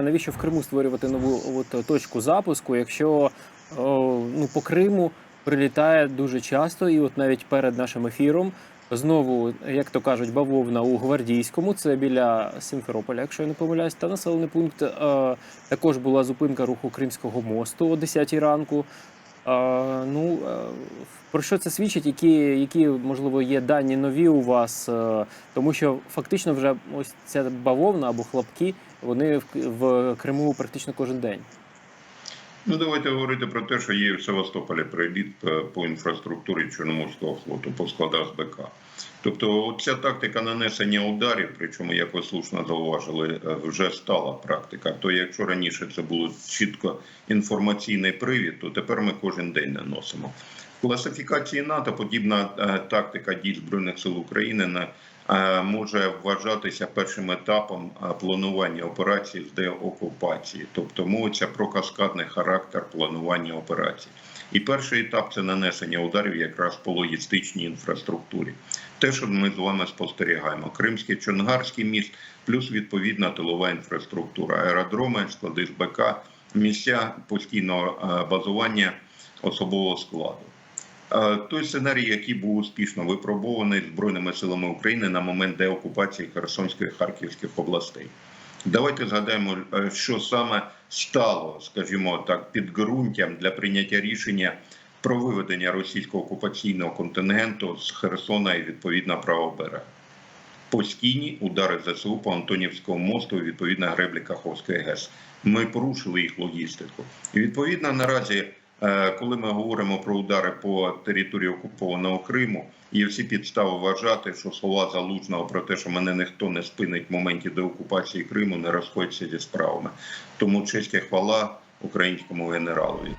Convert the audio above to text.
Навіщо в Криму створювати нову от, точку запуску, якщо о, ну, по Криму прилітає дуже часто, і от навіть перед нашим ефіром знову, як то кажуть, бавовна у Гвардійському, це біля Сімферополя, якщо я не помиляюсь, та населений пункт. Е, також була зупинка руху Кримського мосту о 10 ранку. Ну, е, про що це свідчить? Які, які можливо є дані нові у вас? Е, тому що фактично вже ось ця бавовна або хлопки вони в Криму практично кожен день. Ну, давайте говорити про те, що є в Севастополі приліт е, по інфраструктурі Чорноморського флоту, по складах БК. Тобто, ця тактика нанесення ударів, причому, як ви слушно зауважили, е, вже стала практика. То якщо раніше це було чітко інформаційний привід, то тепер ми кожен день наносимо. Класифікації НАТО подібна е, тактика дій Збройних сил України на може вважатися першим етапом е, планування операцій з деокупації, тобто мовиться про каскадний характер планування операцій. І перший етап це нанесення ударів якраз по логістичній інфраструктурі. Те, що ми з вами спостерігаємо: Кримський Чонгарський міст, плюс відповідна тилова інфраструктура, аеродроми, склади з БК, місця постійного е, базування особового складу. Е, Той сценарій, який був успішно випробований Збройними силами України на момент деокупації Херсонської Харківських областей. Давайте згадаємо, е, що саме стало, скажімо так, підґрунтям для прийняття рішення про виведення російського окупаційного контингенту з Херсона і відповідно правого берега. Постійні удари ЗСУ по Антонівському мосту і відповідно греблі Каховської ГЕС. Ми порушили їх логістику. І відповідно наразі, коли ми говоримо про удари по території окупованого Криму, є всі підстави вважати, що слова залужного про те, що мене ніхто не спинить в моменті деокупації Криму, не розходяться зі справами. Тому честь і хвала українському генералові.